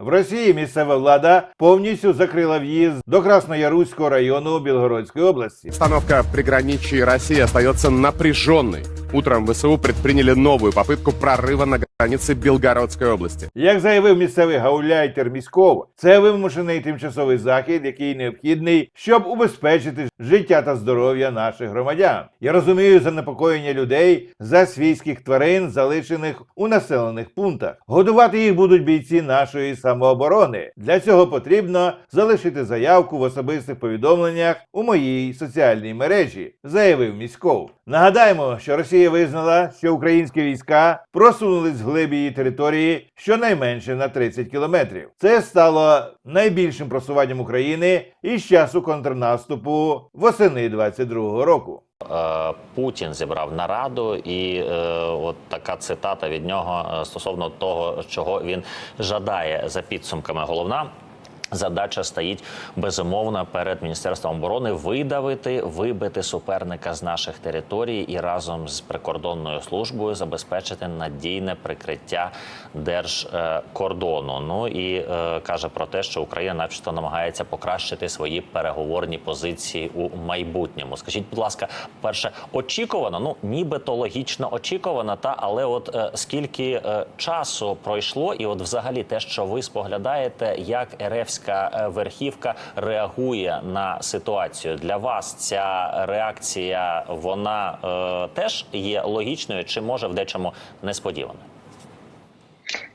В Росії місцева влада повністю закрила в'їзд до Краснояруського району Білгородської області. Обстановка в приграничии России остается напряженной. Утром ВСУ предприняли новую попытку прорыва на границе Белгородской области. Як заявив місцевий гауляйтер міськов, це вимушений тимчасовий захід, який необхідний, щоб убезпечити життя та здоров'я наших громадян. Я розумію занепокоєння людей за свійських тварин, залишених у населених пунктах. Годувати їх будуть бійці нашої самооборони. Для цього потрібно залишити заявку в особистих повідомленнях у моїй соціальній мережі, заявив міськов. Нагадаємо, що Росія визнала, що українські війська просунулись вглиб її території щонайменше на 30 кілометрів. Це стало найбільшим просуванням України із часу контрнаступу восени 22-го року. Е, Путін зібрав нараду, і е, от така цитата від нього е, стосовно того, чого він жадає за підсумками. Головна. Задача стоїть безумовно перед міністерством оборони видавити, вибити суперника з наших територій і разом з прикордонною службою забезпечити надійне прикриття держкордону. Ну і е, каже про те, що Україна, начебто, намагається покращити свої переговорні позиції у майбутньому. Скажіть, будь ласка, перше очікувано, ну нібито логічно очікувано, та але от е, скільки е, часу пройшло, і от взагалі те, що ви споглядаєте, як РФська е, верхівка реагує на ситуацію для вас, ця реакція вона е, теж є логічною, чи може в дечому несподіваною?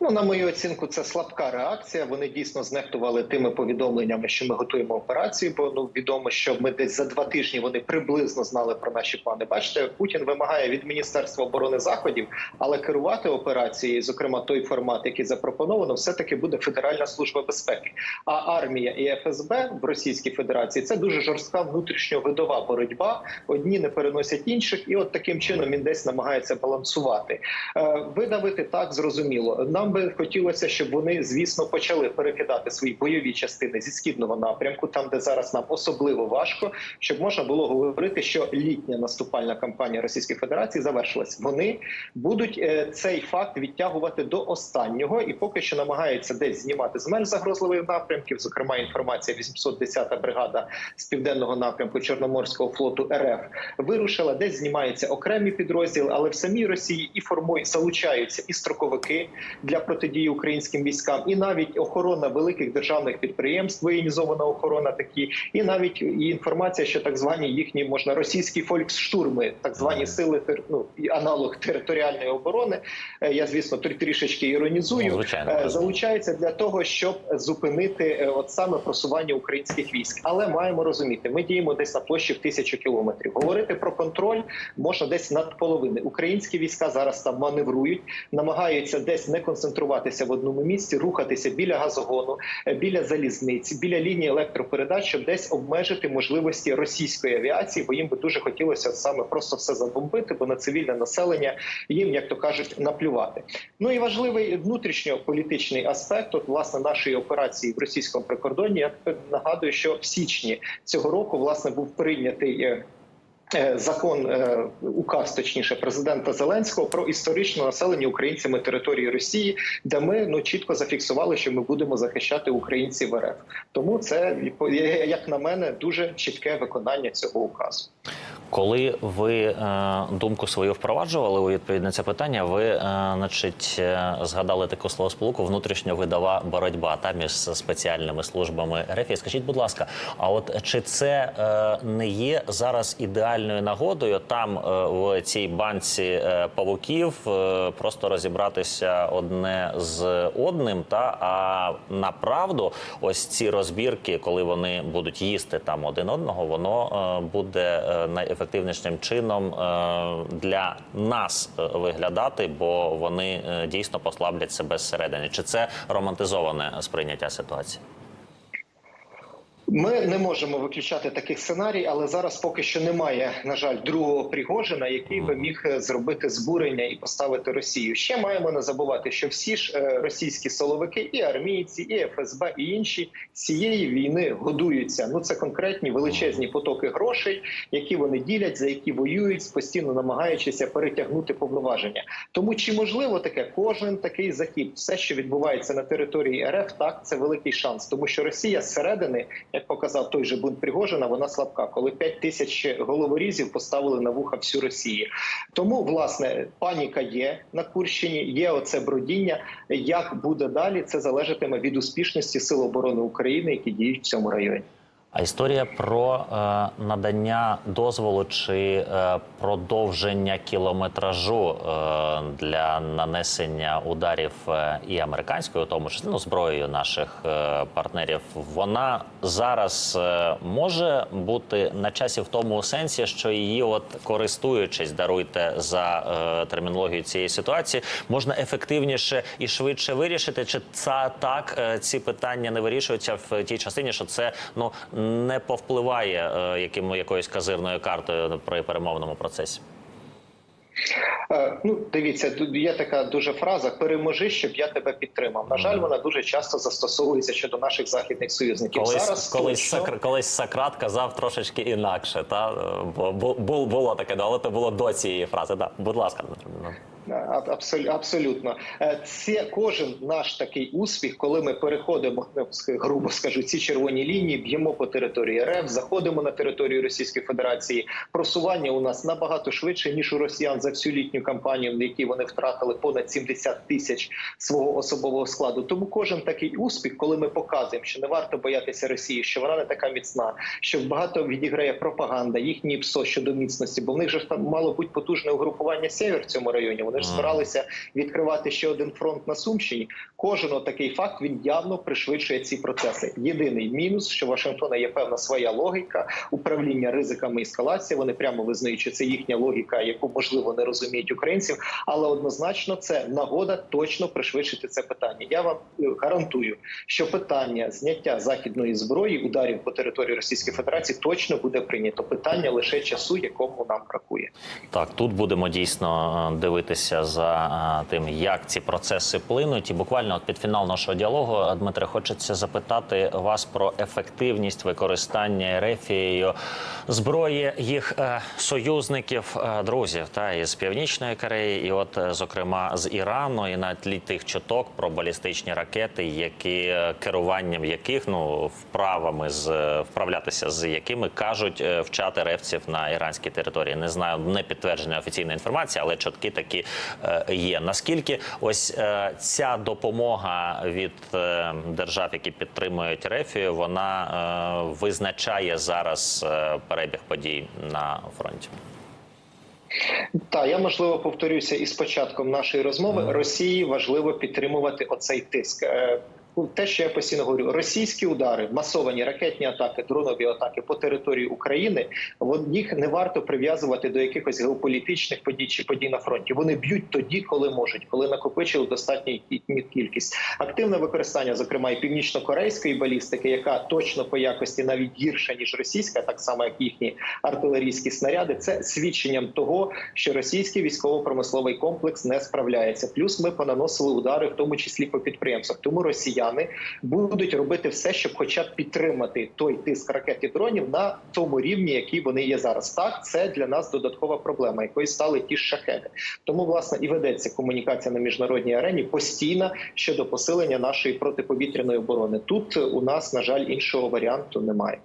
Ну, на мою оцінку, це слабка реакція. Вони дійсно знехтували тими повідомленнями, що ми готуємо операцію. Бо ну відомо, що ми десь за два тижні вони приблизно знали про наші плани. Бачите, Путін вимагає від міністерства оборони заходів, але керувати операцією, зокрема той формат, який запропоновано, все таки буде Федеральна служба безпеки. А армія і ФСБ в Російській Федерації це дуже жорстка внутрішньовидова боротьба. Одні не переносять інших, і от таким чином він десь намагається балансувати. Е, Видавити так зрозуміло. Нам би хотілося, щоб вони, звісно, почали перекидати свої бойові частини зі східного напрямку, там де зараз нам особливо важко, щоб можна було говорити, що літня наступальна кампанія Російської Федерації завершилась. Вони будуть е, цей факт відтягувати до останнього і поки що намагаються десь знімати з менш загрозливих напрямків. Зокрема, інформація 810-та бригада з південного напрямку Чорноморського флоту РФ вирушила, десь знімаються окремі підрозділи, але в самій Росії і формують залучаються і строковики для протидії українським військам, і навіть охорона великих державних підприємств, воєнізована охорона такі, і навіть і інформація, що так звані їхні можна російські фольксштурми, так звані сили ну, аналог територіальної оборони. е, Я звісно трі- трішечки іронізую. Ну, звичайно. е, залучаються для того, щоб зупинити е, от саме просування українських військ. Але маємо розуміти, ми діємо десь на площі в тисячу кілометрів. Говорити про контроль можна десь над половини. Українські війська зараз там маневрують, намагаються десь не концентруватися в одному місці, рухатися біля газогону, е, біля залізниці, біля лінії електропередач, щоб десь обмежити можливості російської авіації, бо їм би дуже хотілося саме просто все забомбити, бо на цивільне населення їм, як то кажуть, наплювати. Ну і важливий внутрішньополітичний аспект от, власне нашої операції в російському прикордонні. Я нагадую, що в січні цього року власне був прийнятий. Е, Закон е, указ, точніше, президента Зеленського про історично населення українцями території Росії, де ми ну чітко зафіксували, що ми будемо захищати українців в РФ. Тому це як на мене дуже чітке виконання цього указу. Коли ви е, думку свою впроваджували у відповідь на це питання, ви е, значить е, згадали таку словосполуку внутрішньовидова боротьба та між спеціальними службами РФ. Скажіть, будь ласка, а от чи це не є зараз ідеальною нагодою там в цій банці павуків просто розібратися одне з одним? Та а направду, ось ці розбірки, коли вони будуть їсти там один одного, воно буде е, найефективнішим чином е, для нас е, виглядати, бо вони е, дійсно послаблять себе зсередини. Чи це романтизоване сприйняття ситуації? Ми не можемо виключати таких сценарій, але зараз поки що немає, на жаль, другого Пригожина, який би міг е, зробити збурення і поставити Росію. Ще маємо не забувати, що всі ж е, російські силовики, і армійці, і ФСБ, і інші цієї війни годуються. Ну це конкретні величезні потоки грошей, які вони ділять, за які воюють, постійно намагаючися перетягнути повноваження. Тому чи можливо таке кожен такий захід, все, що відбувається на території РФ, так це великий шанс, тому що Росія зсередини, як показав той же бунт Пригожина, вона слабка, коли 5 тисяч головорізів поставили на вуха всю Росію. Тому власне паніка є на Курщині, є оце бродіння. Як буде далі, це залежатиме від успішності Сил оборони України, які діють в цьому районі. А історія про е, надання дозволу чи е, продовження кілометражу е, для нанесення ударів е, і американською, тому числі ну, зброєю наших е, партнерів, вона зараз е, може бути на часі в тому сенсі, що її, от користуючись, даруйте за е, термінологію цієї ситуації, можна ефективніше і швидше вирішити, чи це так е, ці питання не вирішуються в тій частині, що це ну не повпливає е, яким якоюсь казирною картою при перемовному процесі. Е, Ну, дивіться, тут є така дуже фраза переможи, щоб я тебе підтримав. На жаль, вона дуже часто застосовується щодо наших західних союзників. Колись, Зараз колись, точно- Сокр- колись Сократ казав трошечки інакше, та бу- бу- було таке, але це було до цієї фрази. Да. Будь ласка, абсолю- Абсолютно, Е, це кожен наш такий успіх, коли ми переходимо, грубо скажу, ці червоні лінії, б'ємо по території РФ, заходимо на територію Російської Федерації. Просування у нас набагато швидше ніж у росіян за всю літню кампанію, в якій вони втратили понад 70 тисяч свого особового складу. Тому кожен такий успіх, коли ми показуємо, що не варто боятися Росії, що вона не така міцна, що багато відіграє пропаганда, їхні ПСО щодо міцності, бо в них же ж там мало бути потужне угрупування север в цьому районі. Вони ж збиралися відкривати ще один фронт на Сумщині. Кожен такий факт він явно пришвидшує ці процеси. Єдиний мінус, що Вашингтона є певна своя логіка управління ризиками ескалації. Вони прямо визнають, що це їхня логіка, яку можливо не розуміють українців, але однозначно це нагода точно пришвидшити це питання. Я вам е, гарантую, що питання зняття західної зброї, ударів по території Російської Федерації точно буде прийнято. Питання лише часу, якому нам бракує. Так, тут будемо дійсно е, дивитися за е, тим, як ці процеси плинуть. І буквально от під фінал нашого діалогу, Дмитре, хочеться запитати вас про ефективність використання Ерефією зброї їх союзників, друзів та із Північної Кореї, і от, е, зокрема, з Ірану, і на тлі тих чуток про балістичні ракети, які е, керуванням яких ну вправами з е, вправлятися з якими кажуть вчати ревців на іранській території. Не знаю, не підтверджена офіційна інформація, але чутки такі є. Наскільки ось ця допомога від держав, які підтримують рефію, вона визначає зараз перебіг подій на фронті? Так, я можливо повторюся із початком нашої розмови. Росії важливо підтримувати оцей тиск. Ну, Те, що я постійно говорю, російські удари, масовані ракетні атаки, дронові атаки по території України, їх не варто прив'язувати до якихось геополітичних подій чи подій на фронті. Вони б'ють тоді, коли можуть, коли накопичили достатню кількість. Активне використання, зокрема, і північно-корейської балістики, яка точно по якості навіть гірша ніж російська, так само як їхні артилерійські снаряди. Це свідченням того, що російський військово-промисловий комплекс не справляється. Плюс ми понаносили удари, в тому числі по підприємствах. Тому росіяни будуть робити все, щоб, хоча б підтримати той тиск ракет і дронів на тому рівні, який вони є зараз. Так, це для нас додаткова проблема, якою стали ті шахеди. Тому власне і ведеться комунікація на міжнародній арені постійна щодо посилення нашої протиповітряної оборони. Тут у нас на жаль іншого варіанту немає.